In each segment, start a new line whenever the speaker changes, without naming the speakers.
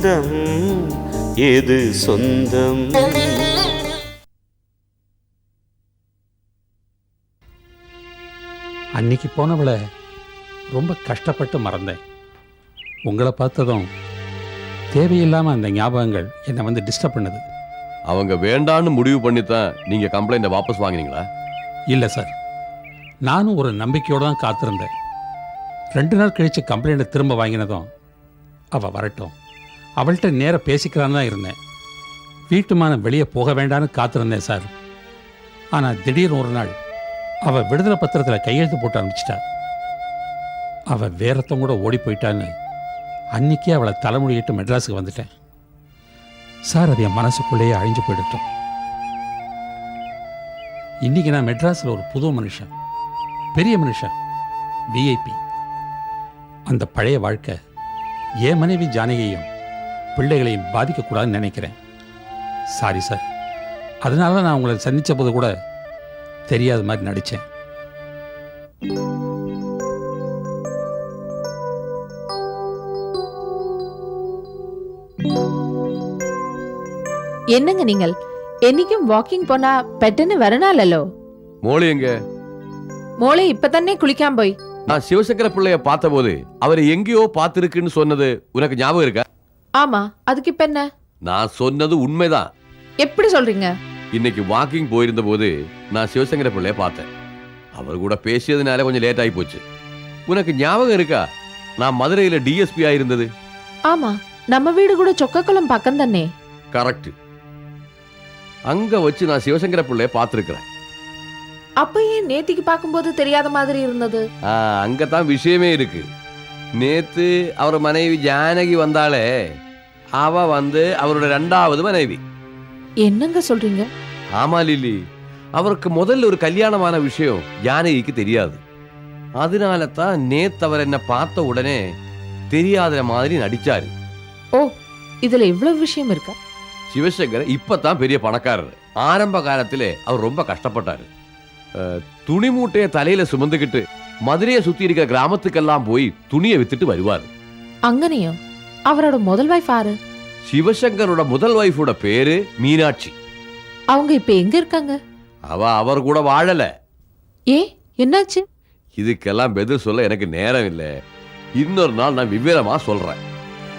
பந்தம் எது சொந்தம்?
அன்னைக்கு போனவளை ரொம்ப கஷ்டப்பட்டு மறந்தேன். உங்களை பார்த்ததும் தேவையில்லாமல் அந்த ஞாபகங்கள் என்னை வந்து டிஸ்டர்ப் பண்ணுது.
அவங்க வேண்டான்னு முடிவு பண்ணி தான் நீங்க கம்ப்ளைண்ட்டை வாபஸ் வாங்கினீங்களா?
இல்லை சார் நானும் ஒரு நம்பிக்கையோடு தான் காத்திருந்தேன். ரெண்டு நாள் கழித்து கம்ப்ளைண்ட்டை திரும்ப வாங்கினதும் அவள் வரட்டும். அவள்கிட்ட நேராக பேசிக்கலான்னு தான் இருந்தேன். வீட்டுமான வெளியே போக வேண்டான்னு காத்திருந்தேன் சார். ஆனால் திடீர்னு ஒரு நாள் அவள் விடுதலை பத்திரத்தில் கையெழுத்து போட்டு அனுப்பிச்சிட்டா. அவள் வேறத்தவங்க கூட ஓடி போயிட்டான்னு அன்னைக்கே அவளை தலைமொழியிட்டு மெட்ராஸுக்கு வந்துட்டேன். சார் அது என் மனசுக்குள்ளேயே அழிஞ்சு போயிடுட்டோம். இன்னைக்கு நான் மெட்ராஸில் ஒரு புது மனுஷன். பெரிய மனுஷன். விஐபி அந்த பழைய வாழ்க்கை என் மனைவி ஜானகியையும் பிள்ளைகளையும் பாதிக்கக்கூடாதுன்னு நினைக்கிறேன். சாரி சார் அதனால தான் நான் உங்களை சந்திச்ச போது கூட தெரியாத மாதிரி நடித்தேன்
என்னங்க நீங்கள்? என்னைக்கும் வாக்கிங் போனா பெட்டுன்னு வரனாலோ
மோளி எங்க?
மோளே இப்பதானே குளிக்காம போய்.
நான் சிவசங்கர பிள்ளைய பார்த்தபோது அவரை எங்கேயோ பார்த்திருக்குன்னு சொன்னது உனக்கு ஞாபகம் இருக்கா?
ஆமா அதுக்கு இப்ப என்ன?
நான் சொன்னது உண்மைதான்.
எப்படி சொல்றீங்க?
இன்னைக்கு வாக்கிங் போயிருந்த போது நான் சிவசங்கர பிள்ளைய பார்த்தேன். அவர் கூட பேசியதுனால கொஞ்சம் லேட் ஆகி போச்சு. உனக்கு ஞாபகம் இருக்கா? நான் மதுரையில டிஎஸ்பி ஆயிருந்தது
ஆமா நம்ம வீடு கூட சொக்கக்குளம் பக்கம் தானே.
கரெக்ட் அங்க வச்சு நான் சிவசங்கர பிள்ளைய பார்த்திருக்கிறேன்.
அப்ப ஏன் நேத்திக்கு பார்க்கும்போது தெரியாத மாதிரி இருந்தது?
அங்கதான் விஷயமே இருக்கு. நேத்து அவர் மனைவி ஜானகி வந்தாலே அவ வந்து அவரோட ரெண்டாவது மனைவி.
என்னங்க சொல்றீங்க?
ஆமா லில்லி. அவருக்கு முதல்ல ஒரு கல்யாணமான விஷயம் ஜானகிக்கு தெரியாது. அதனால தான் நேத்து அவர் என்ன பார்த்த உடனே தெரியாத மாதிரி நடிச்சாரு.
இதுல இவ்வளவு விஷயம் இருக்கா?
சிவசங்கர் இப்பதான் பெரிய பணக்காரர். ஆரம்ப காலத்திலே அவர் ரொம்ப கஷ்டப்பட்டாரு. துணி மூட்டைய தலையில சுமந்துக்கிட்டு மதுரையை சுத்தி இருக்கிற கிராமத்துக்கெல்லாம் போய் துணியை வித்துட்டு வருவார்.
அங்கனையும் அவரோட முதல் வைஃப் ஆறு
சிவசங்கரோட முதல் வைஃபோட பேரு மீனாட்சி.
அவங்க இப்ப எங்க இருக்காங்க?
அவ அவர் கூட வாழல.
ஏ என்னாச்சு?
இதுக்கெல்லாம் பதில் சொல்ல எனக்கு நேரம் இல்லை. இன்னொரு நாள் நான் விவரமா சொல்றேன்.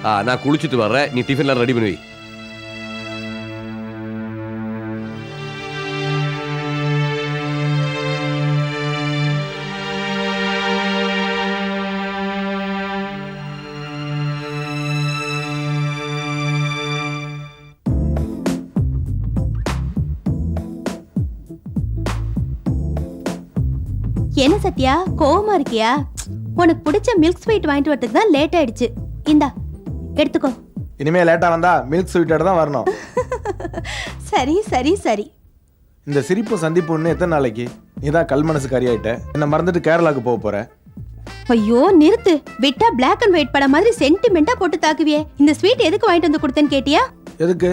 நான் குளிச்சுட்டு வர்றேன். நீ டிஃபன்ல ரெடி பண்ணி
என்ன சத்யா கோவமா இருக்கியா? உனக்கு பிடிச்ச மில்க் ஸ்வீட் வாங்கிட்டு வரதுக்கு தான் லேட் ஆயிடுச்சு. இந்தா எடுத்துக்கோ.
இனிமே லேட்டா வந்தா மில்க் ஸ்வீட்டோட தான் வரணும்.
சரி சரி சரி.
இந்த சிரிப்பு சந்திப்பு இன்னும் எத்தனை நாளைக்கு? நீ தான் கல் மனசு ஆயிட்ட என்ன மறந்துட்டு கேரளாக்கு போக போற?
ஐயோ நிறுத்து. விட்டா பிளாக் அண்ட் ஒயிட் படம் மாதிரி சென்டிமெண்டா போட்டு தாக்குவியே. இந்த ஸ்வீட் எதுக்கு வாங்கிட்டு வந்து கொடுத்தேன்னு கேட்டியா?
எதுக்கு?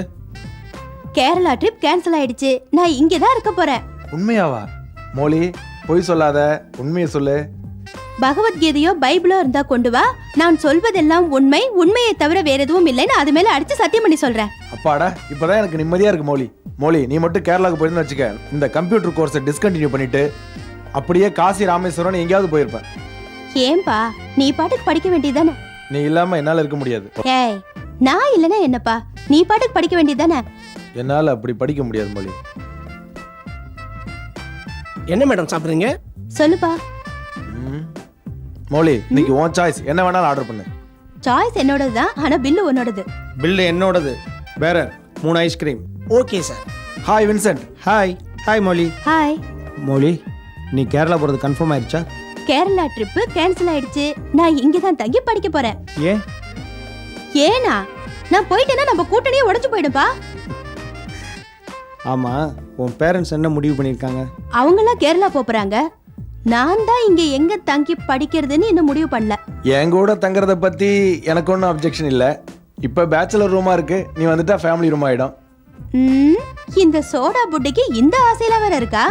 கேரளா ட்ரிப் கேன்சல் ஆயிடுச்சு. நான் இங்கே தான் இருக்க போறேன்.
உண்மையாவா? மோலி பொய் சொல்லாத உண்மையை சொல்லு.
பகவத்கீதையோ பைபிளோ இருந்தா கொண்டு வா. நான் சொல்வதெல்லாம் உண்மை உண்மையை தவிர வேற எதுவும் இல்லைன்னு அது மேல அடிச்சு சத்தியம் பண்ணி சொல்றேன்.
அப்பாடா இப்பதான் எனக்கு நிம்மதியா இருக்கு மோலி. மோலி நீ மட்டும் கேரளாக்கு போயிருந்தா வச்சுக்க இந்த கம்ப்யூட்டர் கோர்ஸை டிஸ்கண்டினியூ பண்ணிட்டு அப்படியே காசி ராமேஸ்வரம் எங்கேயாவது போயிருப்பேன்
ஏன்பா நீ பாட்டுக்கு படிக்க வேண்டியதானே
நீ இல்லாம என்னால இருக்க முடியாது.
ஏய் நான் இல்லனா என்னப்பா? நீ பாட்டுக்கு படிக்க வேண்டியதானே
என்னால அப்படி படிக்க முடியாது மோலி.
என்ன மேடம் சாப்பிட்றீங்க?
சொல்லுப்பா.
ம். மோலி இன்னைக்கு உன் சாய்ஸ் என்ன வேணாலும் ஆர்டர் பண்ணு.
சாய்ஸ் என்னோடது தான் ஆனா பில்லு உன்னோடது.
பில்லு என்னோடது. வேற மூணு
ice cream okay
sir hi
Vincent hi hi
Mouli.
Hi Mouli நீ கேரளா போகிறது கன்ஃபார்ம் ஆயிடுச்சா?
கேரளா ட்ரிப்பு கேன்சல் ஆயிடுச்சு. நான் இங்க தான் தங்கி படிக்க போறேன்.
ஏன்?
ஏனா நான் போயிட்டேன்னா நம்ம கூட்டணியே உடைஞ்சு போயிடும்பா.
ஆமாம் உன் பேரண்ட்ஸ் என்ன முடிவு பண்ணியிருக்காங்க?
அவங்களாம் கேரளா போப் போறாங்க. நான் தான் இங்க எங்க தங்கி படிக்கிறதுன்னு இன்னும் முடிவு பண்ணல.
என் கூட தங்குறத பத்தி எனக்கு ஒன்றும் அப்ஜெக்ஷன் இல்லை. இப்போ பேச்சுலர் ரூமா இருக்கு. நீ வந்துட்டா ஃபேமிலி ரூம் ஆயிடும்.
ம், இந்த சோடா புட்டிக்கு இந்த ஆசையில வேற இருக்கா?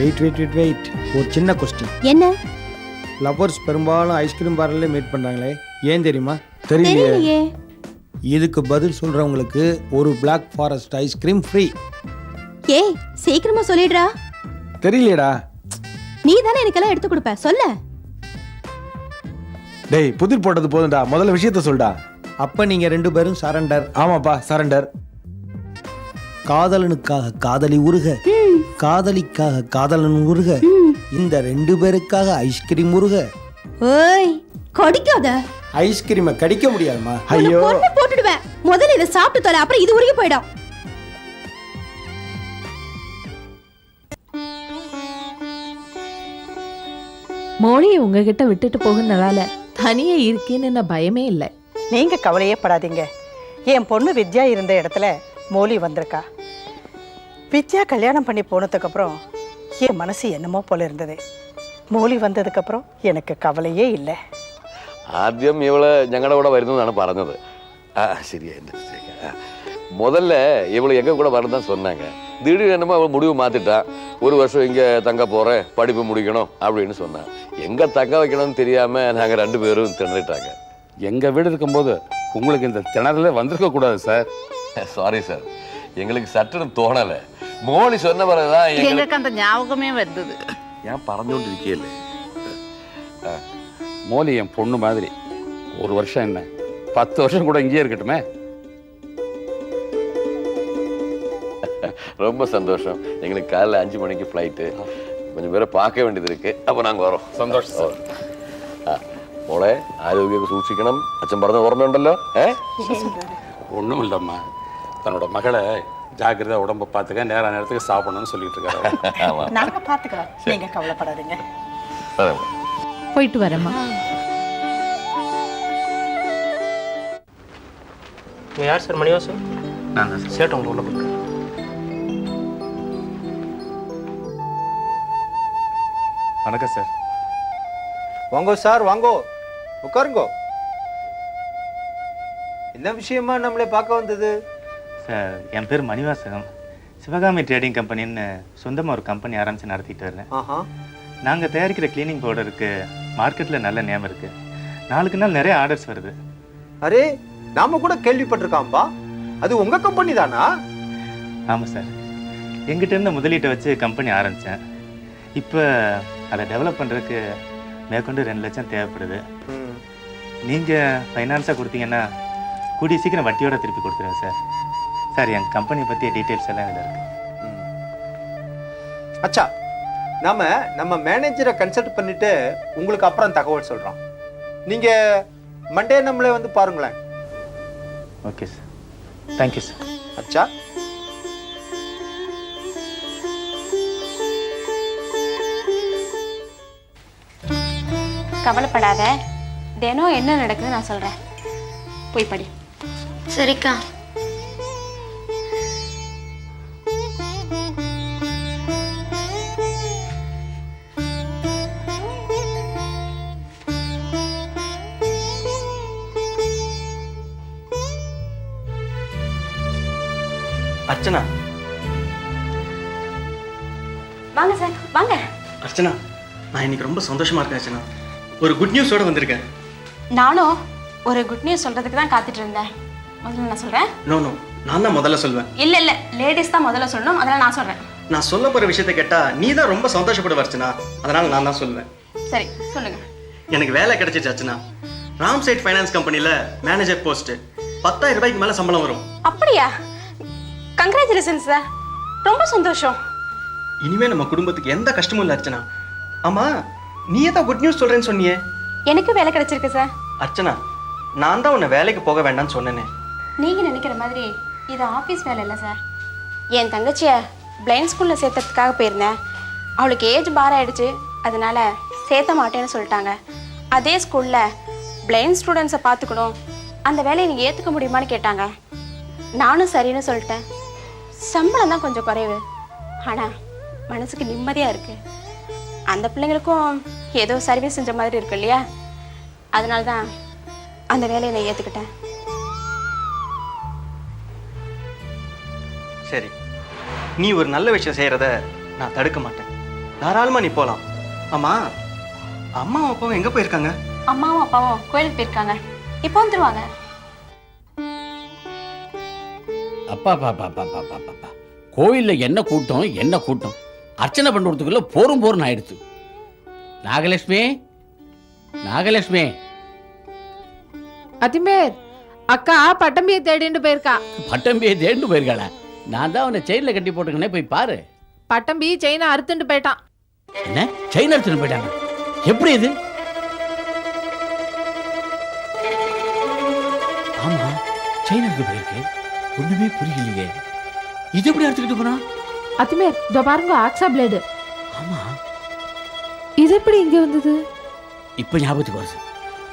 வெயிட் வெயிட் வெயிட் வெயிட் ஒரு சின்ன கொஸ்டின்
என்ன?
லவ்வர்ஸ் பெரும்பாலும் ஐஸ்கிரீம் பார்லர்ல மீட் பண்ணுறாங்களே ஏன் தெரியுமா?
தெரியலையே.
இதுக்கு பதில் சொல்கிறவங்களுக்கு ஒரு Black ஃபாரஸ்ட் ஐஸ்கிரீம் ஃப்ரீ
ஏய் சீக்கிரமா சொல்லிடுறா.
தெரியலையேடா.
நீ தானே எனக்கெல்லாம் எடுத்து கொடுப்ப. சொல்ல.
டேய் புதிர் போட்டது போதும்டா. முதல்ல விஷயத்த சொல்டா.
அப்போ நீங்கள் ரெண்டு பேரும் சரண்டர்
ஆமாப்பா சரண்டர்
காதலனுக்காக காதலி உருக. காதலிக்காக காதலன் உருக இந்த ரெண்டு பேருக்காக ஐஸ்கிரீம் உருக
ஓய் கொடிக்காத.
ஐஸ்கிரீமை கடிக்க முடியாதுமா
ஐயோ.
போட்டுடுவேன். முதல்ல இதை சாப்பிட்டு தொலை அப்புறம் இது உருகி போயிடும்.
மோழியை உங்ககிட்ட விட்டுட்டு போகுனதால தனியே இருக்கேன்னு பயமே இல்லை.
நீங்க கவலையே படாதீங்க. என் பொண்ணு வித்யா இருந்த இடத்துல மோலி வந்திருக்கா. வித்யா கல்யாணம் பண்ணி போனதுக்கப்புறம் என் மனசு என்னமோ போல இருந்தது மோலி வந்ததுக்கப்புறம் எனக்கு கவலையே இல்லை
ആദ്യം ഇവള് ഞങ്ങളുടെ കൂടെ വരുന്നതാണ് പറഞ്ഞത് ആ ശരിയാ എൻ്റെ mistake. ആ. முதல்ல இவளு எங்க கூட வரதான் சொன்னாங்க திடீர்னு என்னமோ அவள் முடிவு மாத்திட்டா ஒரு வருஷம் இங்க தங்க போறேன் படிப்பு முடிக்கணும் அப்படின்னு சொன்னான் எங்க தங்க வைக்கணும்னு தெரியாம நாங்க ரெண்டு பேரும் திணறிட்டாங்க
எங்க வீடு இருக்கும்போது உங்களுக்கு இந்த திணறலே வந்திருக்க கூடாது சார்
சாரி சார் எங்களுக்கு சட்டுன்னு தோணல மோனி சொன்ன பிறகுதான் எங்களுக்கு
எங்களுக்கு அந்த ஞாபகமே வந்தது
ഞാൻ പറഞ്ഞുകൊണ്ടിരിക്കുകയല്ലേ
மோலி என் பொண்ணு மாதிரி ஒரு வருஷம் என்ன பத்து வருஷம் கூட இங்கேயே இருக்கட்டுமே
ரொம்ப சந்தோஷம் எங்களுக்கு காலைல அஞ்சு மணிக்கு ஃப்ளைட்டு கொஞ்சம் பேரை பார்க்க வேண்டியது இருக்கு அப்போ நாங்கள் வரோம்
സന്തോഷം സാർ
ആ മോളെ ആരോഗ്യമൊക്കെ സൂക്ഷിക്കണം അച്ഛൻ പറഞ്ഞ ഓർമ്മയുണ്ടല്ലോ ഏ
ஒன்றும் இல்லைம்மா தன்னோட மகளை ஜாக்கிரதை உடம்ப பார்த்துக்க நேர நேரத்துக்கு சாப்பிடணும்னு சொல்லிட்டு இருக்காரு
ஆமா.
நாங்க பாத்துக்கிறோம். நீங்க கவலைப்படாதீங்க.
வரேன்.
போயிட்டு வரேம்மா.
யார் சார்? மணிவாசன்? நான் தான் சேட்டை உங்களை உள்ள போகிறேன்
வணக்கம் சார். வாங்கோ சார் வாங்கோ. உட்காருங்கோ. என்ன விஷயமா நம்மளை பார்க்க வந்தது?
சார் என் பேர் மணிவாசகம். சிவகாமி ட்ரேடிங் கம்பெனின்னு சொந்தமாக ஒரு கம்பெனி ஆரம்பித்து நடத்திட்டு வரேன்.
ஆஹா.
நாங்கள் தயாரிக்கிற க்ளீனிங் பவுடருக்கு மார்க்கெட்டில் நல்ல நேம் இருக்குது நாளுக்கு நாள் நிறைய ஆர்டர்ஸ் வருது.
அரே நாம கூட கேள்விப்பட்டிருக்காம்பா. அது உங்க கம்பெனி தானா?
ஆமாம் சார். எங்கிட்ட இருந்த முதலீட்டை வச்சு கம்பெனி ஆரம்பித்தேன் இப்போ அதை டெவலப் பண்ணுறதுக்கு மேற்கொண்டு ரெண்டு லட்சம் தேவைப்படுது. நீங்கள் ஃபைனான்ஸாக கொடுத்தீங்கன்னா கூடிய சீக்கிரம் வட்டியோட திருப்பி கொடுத்துருவேன் சார். சார் என் கம்பெனி பற்றிய டீட்டெயில்ஸ் எல்லாம் இதில் இருக்குது
அச்சா நாம நம்ம மேனேஜரை கன்சல்ட் பண்ணிட்டு உங்களுக்கு அப்புறம் தகவல் சொல்றோம். நீங்க மண்டே நம்மளே வந்து பாருங்களேன்.
ஓகே சார் தேங்க்யூ சார்
அச்சா.
கவலைப்படாத. தினம் என்ன நடக்குது நான் சொல்றேன். போய் படி.
சரிக்கா.
அர்ச்சனா.
வாங்க சார் வாங்க.
அர்ச்சனா நான் இன்னைக்கு ரொம்ப சந்தோஷமா இருக்கேன் அர்ச்சனா. ஒரு குட் நியூஸோட வந்திருக்கேன்.
நானும் ஒரு குட் நியூஸ் சொல்றதுக்கு தான் காத்துட்டு இருந்தேன். முதல்ல நான் சொல்றேன்?
நோ நோ நான் தான் முதல்ல சொல்வேன்.
இல்ல இல்ல லேடிஸ் தான் முதல்ல சொல்லணும். அதெல்லாம் நான் சொல்றேன்.
நான் சொல்ல போற விஷயத்தை கேட்டா நீ தான் ரொம்ப சந்தோஷப்படுவ அர்ச்சனா. அதனால நான் தான் சொல்லுவேன்
சரி சொல்லுங்க.
எனக்கு வேலை கிடைச்சிச்சு அர்ச்சனா. ராம் சைட் ஃபைனான்ஸ் கம்பெனில மேனேஜர் போஸ்ட் பத்தாயிரம் ரூபாய்க்கு மேல சம்பளம் வரும்.
அப்படியா? கங்க்ராச்சுலேஷன்ஸ் சார் ரொம்ப சந்தோஷம்.
இனிமே நம்ம குடும்பத்துக்கு எந்த கஷ்டமும் இல்லை அர்ச்சனா. ஆமா நீ தான் குட் நியூஸ் சொல்றேன்னு சொன்னியே.
எனக்கு வேலை கிடைச்சிருக்கு சார்
அர்ச்சனா நான் தான் உன்னை வேலைக்கு போக வேண்டாம்னு சொன்னேனே.
நீங்க நினைக்கிற மாதிரி இது ஆஃபீஸ் வேலை இல்லை சார் என் தங்கச்சியை பிளைண்ட் ஸ்கூலில் சேர்த்ததுக்காக போயிருந்தேன். அவளுக்கு ஏஜ் பார் ஆயிடுச்சு. அதனால சேர்த்த மாட்டேன்னு சொல்லிட்டாங்க. அதே ஸ்கூலில் பிளைண்ட் ஸ்டூடெண்ட்ஸை பார்த்துக்கணும். அந்த வேலையை நீங்கள் ஏற்றுக்க முடியுமான்னு கேட்டாங்க. நானும் சரின்னு சொல்லிட்டேன். சம்பளம் தான் கொஞ்சம் குறைவு. ஆனால் மனசுக்கு நிம்மதியாக இருக்கு. அந்த பிள்ளைங்களுக்கும் ஏதோ சர்வீஸ் செஞ்ச மாதிரி இருக்கு இல்லையா? அதனால தான் அந்த வேலையை நான் ஏற்றுக்கிட்டேன்
சரி. நீ ஒரு நல்ல விஷயம் செய்யறத நான் தடுக்க மாட்டேன். தாராளமா நீ போலாம். ஆமா அம்மாவும் அப்பாவும் எங்க போயிருக்காங்க?
அம்மாவும் அப்பாவும் கோயிலுக்கு போயிருக்காங்க. இப்போ வந்துருவாங்க.
அப்பா பாப்பா பாப்பா பாப்பா கோயில்ல என்ன கூட்டம் என்ன கூட்டம்? அர்ச்சனை பண்ணுறதுக்குள்ள போரும் போரும் ஆயிடுச்சு. நாகலட்சுமி நாகலட்சுமி.
அத்திமேர் அக்கா பட்டம்பியை தேடிட்டு போயிருக்கா.
பட்டம்பியை தேண்டு போயிருக்காளா? நான் தான் அவனை செயினில் கட்டி போட்டுக்கனே போய் பாரு.
பட்டம்பி செயினை அறுத்துட்டு போயிட்டான்.
என்ன? செயின் எடுத்துட்டு போயிட்டாங்க எப்படி இது? ஆமா செயின் எடுத்து போயிருக்கு. ஒண்ணுமே புரியலையே. இது எப்படி எடுத்துக்கிட்டு போனா?
அத்திமேர் இதோ பாருங்க ஆக்ஸா பிளேடு
ஆமா.
இது எப்படி இங்க வந்தது?
இப்போ ஞாபகத்துக்கு வருது.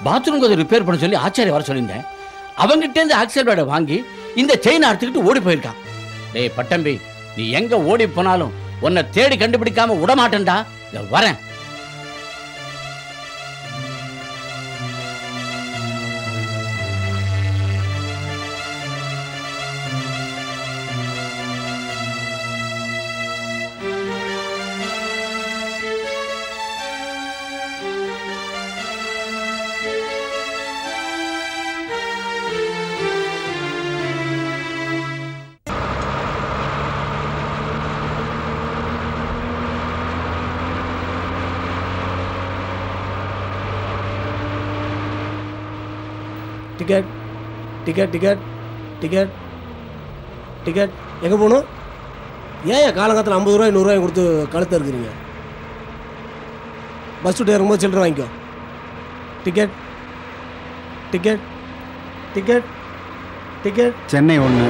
பாத்ரூம் அதை ரிப்பேர் பண்ண சொல்லி ஆச்சாரிய வர சொல்லியிருந்தேன். அவங்கிட்ட இருந்து ஆக்சல் பேடை வாங்கி இந்த செயினை அறுத்துக்கிட்டு ஓடி போயிருக்கான். டேய் பட்டம்பி நீ எங்க ஓடி போனாலும் உன்னை தேடி கண்டுபிடிக்காம விட மாட்டேன்டா இதோ வரேன்.
Ticket ticket ticket ticket ticket எங்கே போகணும்? ஏன் காலங்காலத்தில் ஐம்பது ரூபாய் நூறுரூவாய் கொடுத்து கழுத்த இருக்கிறீங்க பஸ் விட்டு இறங்கும்போது சில்லறை வாங்கிக்கோ. Ticket ticket ticket ticket
Chennai ஒன்று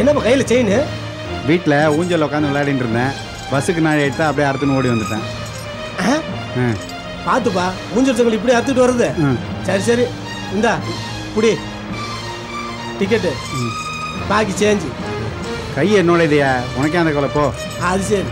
என்னப்பா கையில் செயின்
வீட்டில் ஊஞ்சல் உட்காந்து விளையாடிட்டு இருந்தேன். பஸ்ஸுக்கு நான் எடுத்தா அப்படியே அறுத்துன்னு ஓடி வந்துட்டேன். ம்
பார்த்துப்பா மூஞ்சல் இப்படி அறுத்துட்டு வருது சரி சரி. இந்தா புடி டிக்கெட்டு பாக்கி சேஞ்சு
கை என்னோட உனக்கே அந்த கவலை போ.
அது சரி.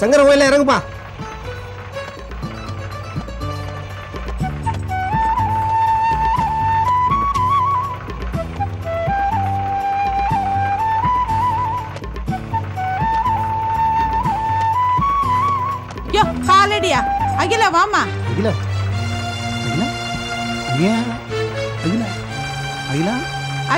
சங்கர கோயில இறங்குப்பா.
யோ காலடியா. அகிலா வாமா
அகிலா அகிலா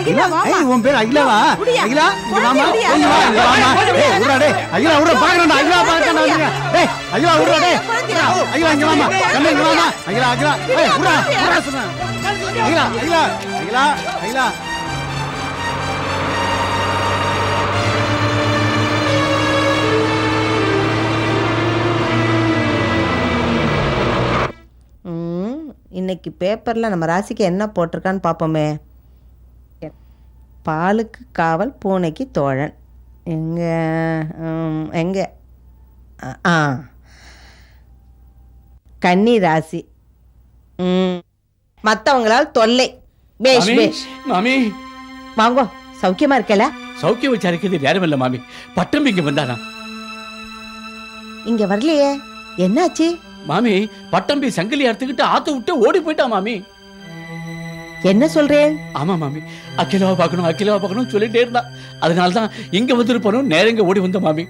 அகிலா
வாமா.
ஏய் உன் பேர் அகிலாவா
அப்படியா?
அகிலா இங்க வாமா.
குழந்தை
இங்க வா இங்க வாமா. ஏய் உட்றா டேய். அகிலா உட்றா பாக்குறேன்டா. அகிலா பாக்குறேன்டா அகிலா டேய் அகிலா உட்றா டேய்.
குழந்தையா?
அகிலா இங்க வாமா. கண்ணு இங்க வாமா. அகிலா அகிலா. ஏய் உட்றா உட்றா சொன்னா அகிலா அகிலா அகிலா அகிலா.
ம், இன்னைக்கு பேப்பரில் நம்ம ராசிக்கு என்ன போட்டிருக்கான்னு பார்ப்போமே பாலுக்கு காவல் பூனைக்கு தோழன். எங்கே எங்கே? ஆ. கன்னி ராசி. ம். மற்றவங்களால் தொல்லை. பேஷ்
மாமி,
பேஷ்.
மாமி.
வாங்கோ சௌக்கியமா இருக்கல?
சௌக்கியம் விசாரிக்கிறது நேரம் இல்ல மாமி. பட்டம் இங்க வந்தானா
இங்க வரலையே. என்னாச்சு?
மாமி பட்டம்பி சங்கிலி அறுத்துக்கிட்டு ஆத்த விட்டு ஓடி போயிட்டான் மாமி.
என்ன சொல்றேன்?
ஆமா மாமி. அகிலாவை பார்க்கணும் அகிலாவை பார்க்கணும் சொல்லிட்டே இருந்தா. அதனால தான் இங்க வந்திருப்பனும் நேரங்க ஓடி வந்த மாமி.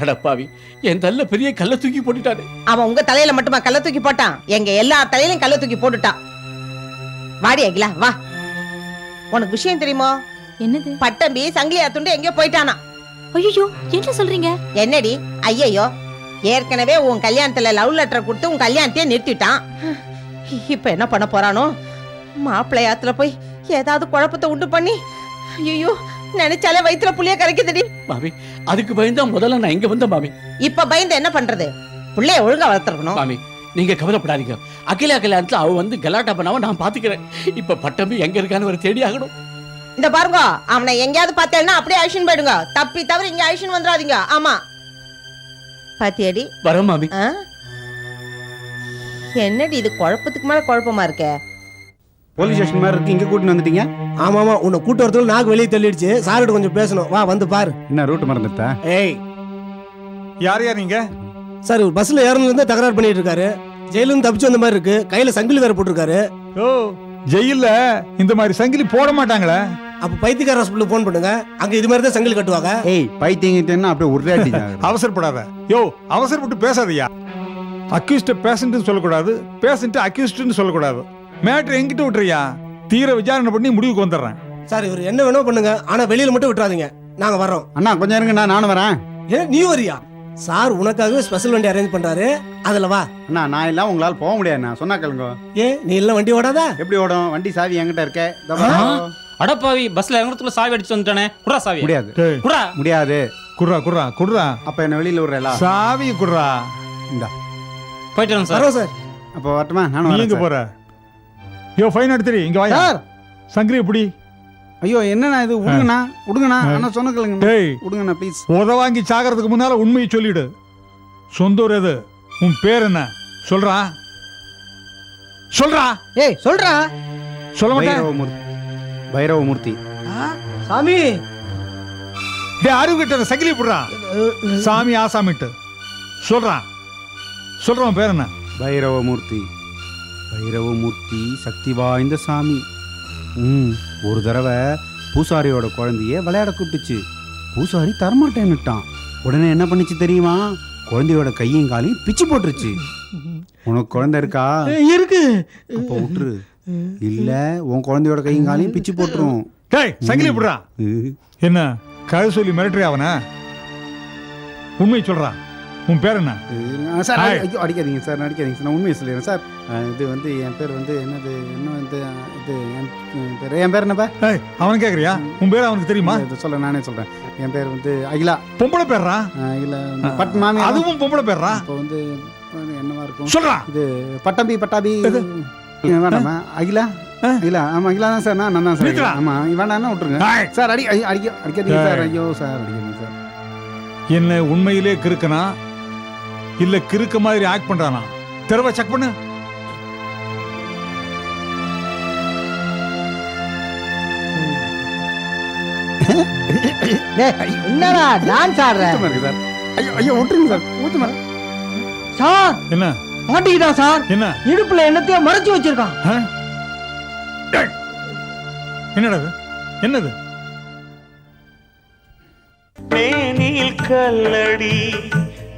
அடப்பாவி என் தள்ள பெரிய கல்ல தூக்கி போட்டுட்டாரு
அவன் உங்க தலையில மட்டுமா கள்ள தூக்கி போட்டான்? எங்க எல்லா தலையிலும் கள்ள தூக்கி போட்டுட்டான். வாடி அகிலா வா. உனக்கு விஷயம் தெரியுமோ?
என்னது?
பட்டம்பி சங்கிலியா துண்டு எங்கேயோ போயிட்டானா.
ஐயோ என்ன சொல்றீங்க?
என்னடி? ஐயையோ ஏற்கனவே உன் கல்யாணத்துல லவ் லெட்டர் கொடுத்து உன் கல்யாணத்தையே நிறுத்திட்டான். இப்ப என்ன பண்ண போறானோ? மாப்பிள்ளையாத்துல போய் ஏதாவது குழப்பத்தை உண்டு பண்ணி ஐயோ நினைச்சாலே வயித்துல புளிய கரைக்குதுடி.
மாமி அதுக்கு பயந்தா முதல்ல நான் இங்க வந்தேன் மாமி.
இப்ப பயந்து என்ன பண்றது? புள்ளைய ஒழுங்கா வளர்த்துருக்கணும்
மாமி நீங்க கவலைப்படாதீங்க. அகிலா கல்யாணத்துல அவ வந்து கலாட்டா பண்ணாம நான் பாத்துக்கிறேன். இப்ப பட்டம்பி எங்க இருக்கான்னு ஒரு தேடி ஆகணும்.
இந்த பாருங்க அவனை எங்கேயாவது பார்த்தேன்னா அப்படியே அழிச்சுன்னு போயிடுங்க. தப்பி தவிர இங்க அழிச்சுன்னு வந்துடாதீங்க. ஆமா. பாத்தியாடி?
வர மாமி?
என்னடி இது குழப்பத்துக்கு மேல குழப்பமா இருக்கே?
போலீஸ் ஸ்டேஷன் மாதிரி இருக்கு. இங்க கூட்டிட்டு வந்துட்டீங்க?
ஆமா ஆமா உன்னை கூட்டு வரதுல நாக்கு வெளியே தள்ளிடுச்சு. சார்கிட்ட கொஞ்சம் பேசணும். வா வந்து பாரு.
என்ன ரூட் மறந்துட்டா?
ஏய்.
யார் யார் நீங்க?
சார் இவர் பஸ்ல இருந்து தகராறு பண்ணிட்டு இருக்காரு. ஜெயில இருந்து தப்பிச்சு வந்த மாதிரி இருக்கு. கையில சங்கிலி வேற போட்டிருக்காரு.
ஓ ஜெயில்ல இந்த மாதிரி சங்கிலி போட மாட்டாங்களே?
அப்ப பைத்தியக்கார ஹாஸ்பிட்டலுக்கு ஃபோன் பண்ணுங்க. அங்க இது மாதிரி தான் சங்கிலி கட்டுவாங்க.
ஏய் பைத்தியங்கிட்டேன்னா அப்படியே உருளாட்டி
அவசரப்படாத. யோ அவசரப்பட்டு பேசாதயா? அக்யூஸ்ட பேஷண்ட்னு சொல்லக்கூடாது. பேஷண்ட் அக்யூஸ்ட்னு சொல்லக்கூடாது. மேட்ரு எங்கிட்ட விட்டுறியா? தீர விசாரணை பண்ணி முடிவுக்கு வந்துடுறேன்.
சார் இவர் என்ன வேணோ பண்ணுங்க. ஆனா வெளியில மட்டும் விட்டுறாதீங்க. நாங்க வர்றோம்.
அண்ணா கொஞ்சம் இருங்கண்ணா நானும் வரேன்.
ஏன் நீ வரியா? சார் உனக்காகவே ஸ்பெஷல் வண்டி அரேஞ்ச் பண்றாரு. அதுல வா.
அண்ணா நான் எல்லாம் உங்களால போக முடியாதுண்ணா சொன்னா கேளுங்க.
ஏ நீ எல்லாம் வண்டி ஓடாதா?
எப்படி ஓடும்? வண்டி சாவி என்கிட்ட இருக்க.
அடப்பாவி பஸ்ல இறங்குறதுக்குள்ள சாவி அடிச்சு வந்துட்டானே. குடா சாவி.
முடியாது.
குடா
முடியாது.
குர்ரா குர்ரா குர்ரா
அப்ப என்ன வெளியில விடுறேலா?
சாவி குர்ரா
இந்தா.
போயிட்டு சார்.
வரோம் சார்.
அப்ப வரட்டுமா? நானும்
நீ
வரேன்
எங்க
சார்.
போற? யோ ஃபைன் எடுத்துரு இங்க வாயா.
சார்.
சங்கிலி எப்படி?
ஐயோ என்னண்ணா இது? விடுங்கண்ணா விடுங்கண்ணா அண்ணா சொன்ன கேளுங்க
டேய்
விடுங்கண்ணா ப்ளீஸ்
உத வாங்கி சாகிறதுக்கு முன்னால உண்மையை சொல்லிடு. சொந்த ஊர் எது? உன் பேர் என்ன? சொல்றா. சொல்றா.
ஏய் சொல்றா.
சொல்ல மாட்டேன்.
பைரவமூர்த்தி பைரவமூர்த்தி
சாமி.
டேய் அறிவு கிட்ட சங்கிலி போடுறான் சாமி ஆசாமிட்டு. சொல்றான் சொல்றான் பேர் என்ன?
பைரவமூர்த்தி பைரவமூர்த்தி சக்தி வாய்ந்த சாமி. ம் ஒரு தடவை பூசாரியோட குழந்தைய விளையாட கூப்பிட்டுச்சு. பூசாரி தரமாட்டேன்னுட்டான். உடனே என்ன பண்ணுச்சு தெரியுமா? குழந்தையோட கையும் காலையும் பிச்சு போட்டுருச்சு. உனக்கு குழந்தை இருக்கா?
இருக்கு.
அப்போ விட்டுரு. இல்ல உன் குழந்தையோட கையும் காலையும் பிச்சு போட்டுரும்.
டேய் சங்கிலி போடுறான் என்ன கதை சொல்லி மிரட்டுறியா அவன? உண்மை சொல்றான் உன் பேர் என்ன?
சார். ஐயோ அடிக்காதீங்க சார் அடிக்காதீங்க சார் நான் உண்மையை சொல்லிடுறேன் சார். இது வந்து என் பேர் வந்து என்னது என்ன வந்து இது என் பேர் என் பேர் என்னப்பா?
அவன் கேக்குறியா? உன் பேர் அவனுக்கு தெரியுமா?
இல்ல, சொல்ல நானே சொல்றேன். என் பேர் வந்து அகிலா.
பொம்பளை பேர்றா
அகிலா பட் மாமி
அதுவும் பொம்பளை பேர்றா
இப்போ வந்து என்னவா இருக்கும்?
சொல்றா.
இது பட்டாம்பி பட்டாபி. வேண்டாமா? அகிலா? அகிலா. ஆமா அகிலா தான் சார் நான் தான் சார். ஆமா வேண்டாம்னா விட்டுருங்க. சார் அடி அடிக்க அடிக்காதீங்க சார். ஐயோ சார் அடிக்காதீங்க சார்.
என்ன உண்மையிலே கிறுக்கனா? இல்ல கிறுக்க மாதிரி ஆக்ட் பண்றானா? தெருவை செக் பண்ணு.
என்னடா டான்ஸ் ஆடுற?
சார். ஐயோ ஐயோ விட்டுருங்க சார். ஊத்தமா.
சார்
என்ன?
மாட்டிக்கிட்டான் சார்?
என்ன?
இடுப்புல என்னத்தையோ மறைச்சு வச்சிருக்கான்.
என்னடா இது? என்னது?
மேனில் கல்லடி